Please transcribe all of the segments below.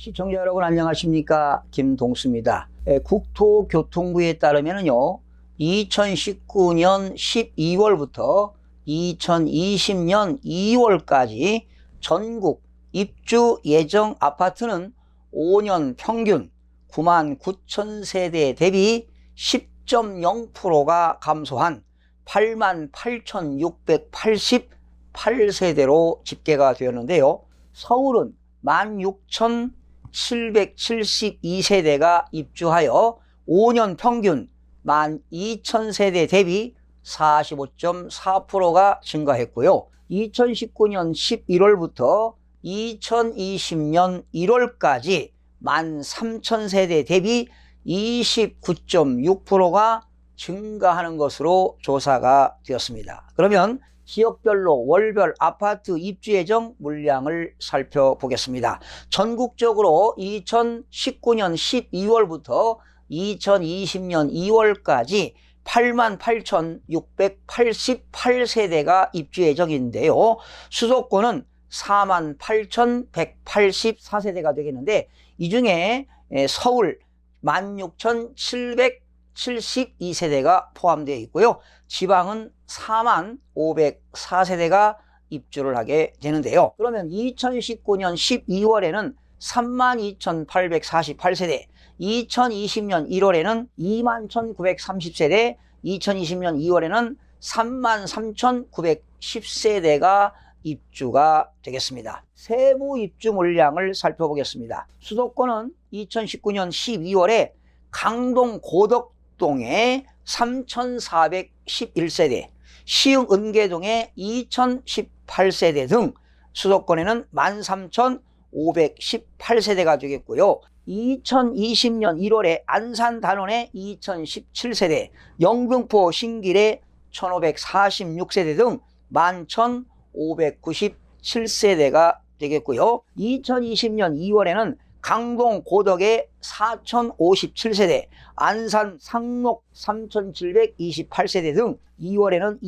시청자 여러분 안녕하십니까 김동수입니다. 에, 국토교통부에 따르면요 2019년 12월부터 2020년 2월까지 전국 입주 예정 아파트는 5년 평균 9만 9천 세대 대비 10.0%가 감소한 8만 8,688세대로 집계가 되었는데요. 서울은 16,772세대가 입주하여 5년 평균 12,000세대 대비 45.4%가 증가했고요. 2019년 11월부터 2020년 1월까지 13,000세대 대비 29.6%가 증가하는 것으로 조사가 되었습니다. 그러면 지역별로 월별 아파트 입주 예정 물량을 살펴보겠습니다. 전국적으로 2019년 12월부터 2020년 2월까지 88,688세대가 입주 예정인데요. 수도권은 48,184세대가 되겠는데 이 중에 서울 16,772세대가 포함되어 있고요. 지방은 4만 504세대가 입주를 하게 되는데요. 그러면 2019년 12월에는 32,848세대, 2020년 1월에는 21,930세대, 2020년 2월에는 33,910세대가 입주가 되겠습니다. 세부 입주 물량을 살펴보겠습니다. 수도권은 2019년 12월에 강동 고덕동에 3,411세대, 시흥 은계동에 2,018세대 등 수도권에는 13,518세대가 되겠고요. 2020년 1월에 안산 단원에 2017세대, 영등포 신길에 1546세대 등 11,597세대가 되겠고요. 2020년 2월에는 강동 고덕에 4,057세대, 안산 상록 3,728세대 등 2월에는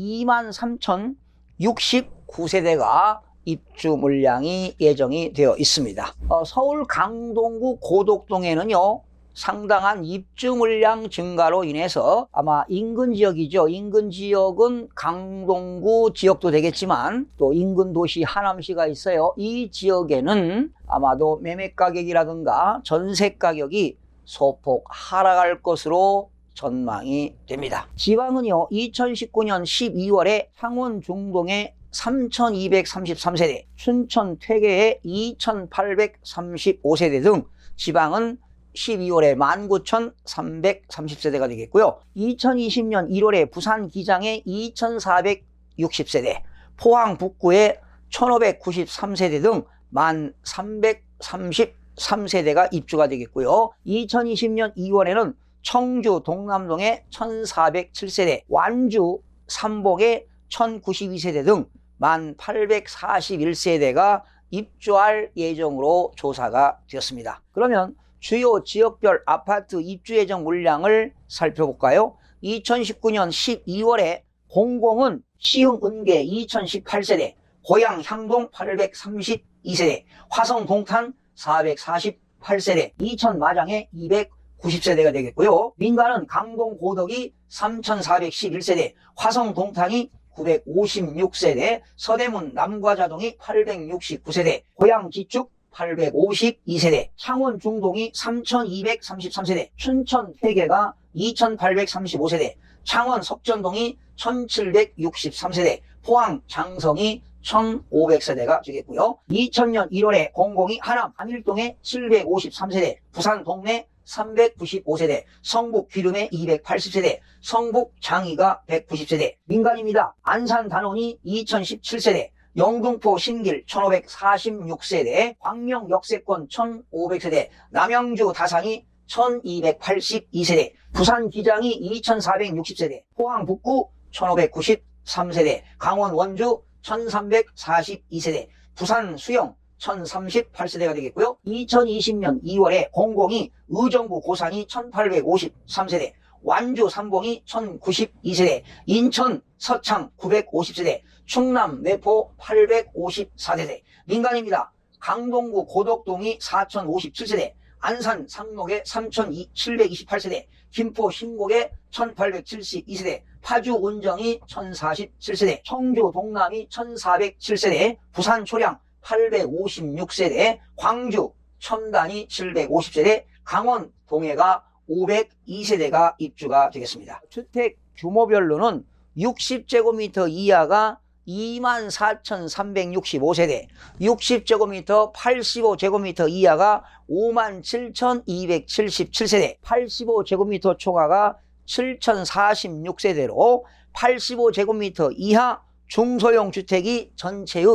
23,069세대가 입주 물량이 예정이 되어 있습니다. 어, 서울 강동구 고덕동에는요. 상당한 입주 물량 증가로 인해서 아마 인근 지역이죠. 인근 지역은 강동구 지역도 되겠지만 또 인근 도시 하남시가 있어요. 이 지역에는 아마도 매매 가격이라든가 전세 가격이 소폭 하락할 것으로 전망이 됩니다. 지방은요, 2019년 12월에 창원 중동에 3,233세대, 춘천 퇴계에 2,835세대 등 지방은 12월에 19,330세대가 되겠고요. 2020년 1월에 부산 기장에 2,460세대, 포항 북구에 1,593세대 등 1,333세대가 입주가 되겠고요. 2020년 2월에는 청주 동남동에 1,407세대, 완주 삼복에 1,092세대 등 1,841세대가 입주할 예정으로 조사가 되었습니다. 그러면 주요 지역별 아파트 입주 예정 물량을 살펴볼까요? 2019년 12월에 공공은 시흥 은계 2018세대, 고양 향동 832세대, 화성 동탄 448세대, 이천 마장에 290세대가 되겠고요. 민간은 강동 고덕이 3411세대, 화성 동탄이 956세대, 서대문 남과자동이 869세대, 고양 지축 852세대, 창원 중동이 3233세대, 춘천 회계가 2835세대, 창원 석전동이 1763세대, 포항 장성이 1500세대가 되겠고요. 2000년 1월에 공공이 하남 한일동에 753세대, 부산 동네 395세대, 성북 기름에 280세대, 성북 장이가 190세대, 민간입니다. 안산 단원이 2017세대, 영등포 신길 1546세대, 광명 역세권 1500세대, 남양주 다산이 1282세대, 부산 기장이 2460세대, 포항 북구 1593세대, 강원 원주 1342세대, 부산 수영 1038세대가 되겠고요. 2020년 2월에 공공이 의정부 고산이 1853세대, 완주 삼봉이 1092세대, 인천 서창 950세대, 충남 내포 854세대, 민간입니다. 강동구 고덕동이 4,057세대, 안산 상록에 3,728세대, 김포 신곡에 1,872세대, 파주 온정이 1,047세대, 청주 동남이 1,407세대, 부산 초량 856세대, 광주 첨단이 750세대, 강원 동해가 502세대가 입주가 되겠습니다. 주택 규모별로는 60제곱미터 이하가 24,365세대, 60제곱미터, 85제곱미터 이하가 57,277세대, 85제곱미터 초과가 7,046세대로 85제곱미터 이하 중소형 주택이 전체의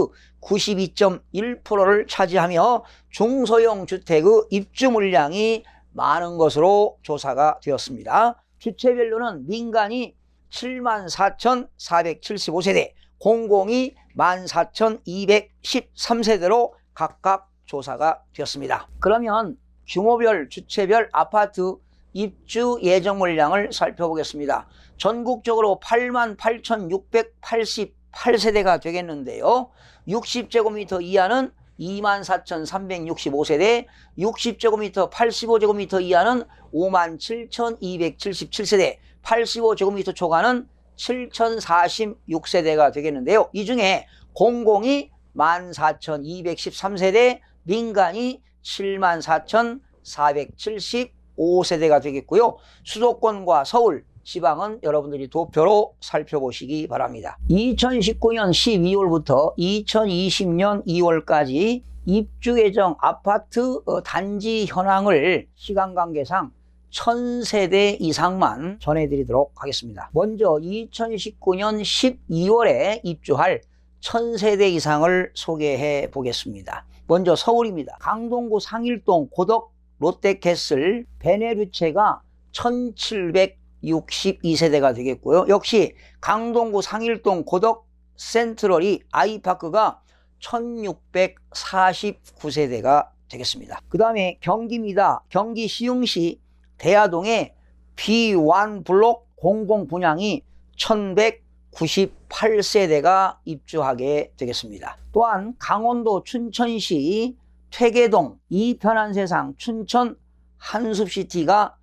92.1%를 차지하며 중소형 주택의 입주 물량이 많은 것으로 조사가 되었습니다. 주체별로는 민간이 74,475세대, 공공이 14,213세대로 각각 조사가 되었습니다. 그러면 규모별 주체별 아파트 입주 예정 물량을 살펴보겠습니다. 전국적으로 88,688세대가 되겠는데요. 60제곱미터 이하는 24,365세대, 60제곱미터, 85제곱미터 이하는 57,277세대, 85제곱미터 초과는 7,046세대가 되겠는데요. 이 중에 공공이 14,213세대, 민간이 74,475세대가 되겠고요. 수도권과 서울, 지방은 여러분들이 도표로 살펴보시기 바랍니다. 2019년 12월부터 2020년 2월까지 입주 예정 아파트 어, 단지 현황을 시간 관계상 1000세대 이상만 전해드리도록 하겠습니다. 먼저 2019년 12월에 입주할 1000세대 이상을 소개해 보겠습니다. 먼저 서울입니다. 강동구 상일동 고덕 롯데캐슬 베네르체가 1762세대가 되겠고요. 역시 강동구 상일동 고덕 센트럴이 아이파크가 1649세대가 되겠습니다. 그 다음에 경기입니다. 경기 시흥시 대하동의 B1 블록 공공 분양이 1198세대가 입주하게 되겠습니다. 또한 강원도 춘천시 퇴계동 이편한 세상 춘천 한숲시티가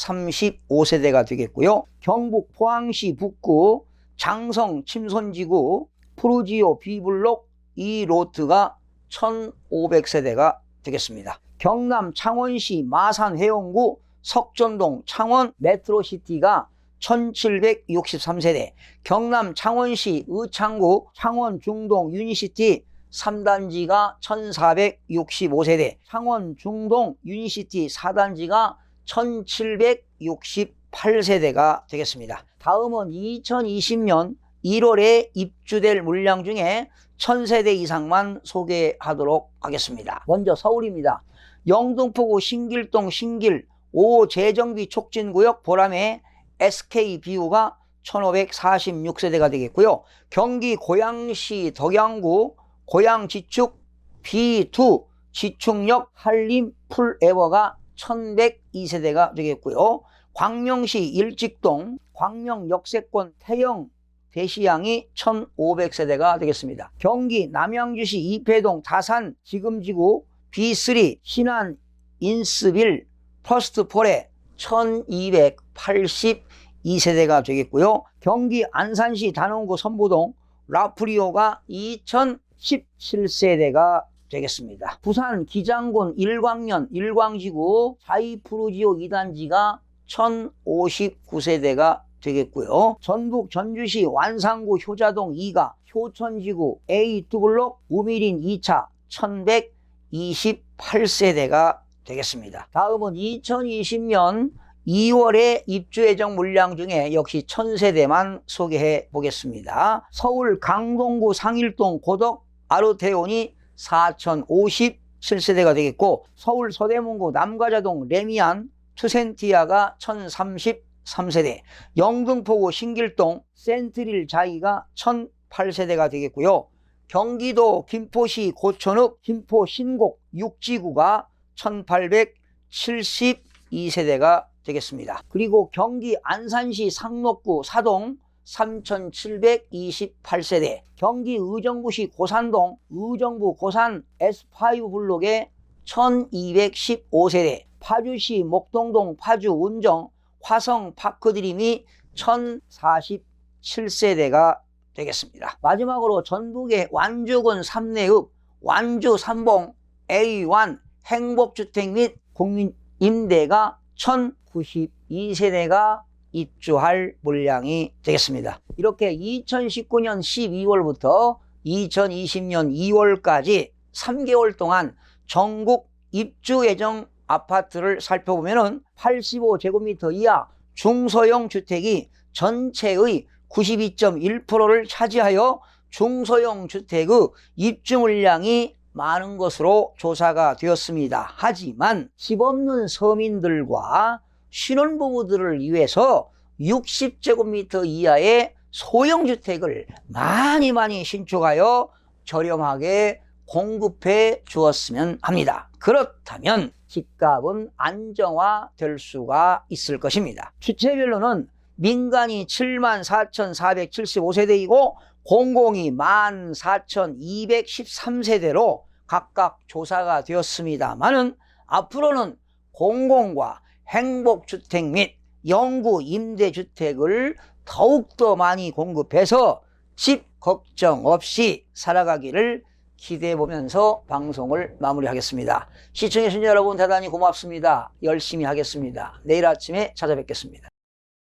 2835세대가 되겠고요. 경북 포항시 북구 장성 침손지구 프루지오 B블록 이 로트가 1500세대가 되겠습니다. 경남 창원시 마산 해운구 석전동 창원 메트로시티가 1763세대, 경남 창원시 의창구 창원 중동 유니시티 3단지가 1465세대, 창원 중동 유니시티 4단지가 1768세대가 되겠습니다. 다음은 2020년 1월에 입주될 물량 중에 1000세대 이상만 소개하도록 하겠습니다. 먼저 서울입니다. 영등포구 신길동 신길 5 재정비 촉진구역 보람의 SKBU가 1546세대가 되겠고요. 경기 고양시 덕양구 고양지축 B2 지축역 한림 풀에버가 1102세대가 되겠고요. 광명시 일직동 광명 역세권 태영 대시양이 1500세대가 되겠습니다. 경기 남양주시 이패동 다산 지금지구 B3 신안 인스빌 퍼스트폴에 1282세대가 되겠고요. 경기 안산시 단원구 선보동 라프리오가 2017세대가 되겠습니다. 부산 기장군 일광년 일광지구 자이프루지오 2단지가 1059세대가 되겠고요. 전북 전주시 완산구 효자동 2가 효천지구 A2블록 우미린 2차 1128세대가 되겠습니다. 다음은 2020년 2월에 입주 예정 물량 중에 역시 1000세대만 소개해 보겠습니다. 서울 강동구 상일동 고덕 아르테온이 4057세대가 되겠고 서울 서대문구 남과자동 레미안 투센티아가 1033세대 영등포구 신길동 센트릴 자이가 1008세대가 되겠고요. 경기도 김포시 고천읍 김포 신곡 육지구가 1872세대가 되겠습니다. 그리고 경기 안산시 상록구 사동 3,728세대, 경기 의정부시 고산동 의정부 고산 S5 블록에 1,215세대, 파주시 목동동 파주 운정 화성 파크드림이 1,047세대가 되겠습니다. 마지막으로 전북의 완주군 3내읍 완주 삼봉 A1 행복주택 및 국민 임대가 1092세대가 입주할 물량이 되겠습니다. 이렇게 2019년 12월부터 2020년 2월까지 3개월 동안 전국 입주 예정 아파트를 살펴보면은 85제곱미터 이하 중소형 주택이 전체의 92.1%를 차지하여 중소형 주택의 입주 물량이 많은 것으로 조사가 되었습니다. 하지만 집 없는 서민들과 신혼부부들을 위해서 60제곱미터 이하의 소형주택을 많이 많이 신축하여 저렴하게 공급해 주었으면 합니다. 그렇다면 집값은 안정화될 수가 있을 것입니다. 주체별로는 민간이 74,475세대이고 공공이 14,213세대로 각각 조사가 되었습니다만은 앞으로는 공공과 행복주택 및 영구 임대주택을 더욱더 많이 공급해서 집 걱정 없이 살아가기를 기대해 보면서 방송을 마무리하겠습니다. 시청해 주신 여러분 대단히 고맙습니다. 열심히 하겠습니다. 내일 아침에 찾아뵙겠습니다.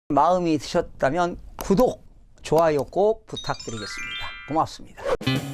마음이 드셨다면 구독, 좋아요 꼭 부탁드리겠습니다. 고맙습니다.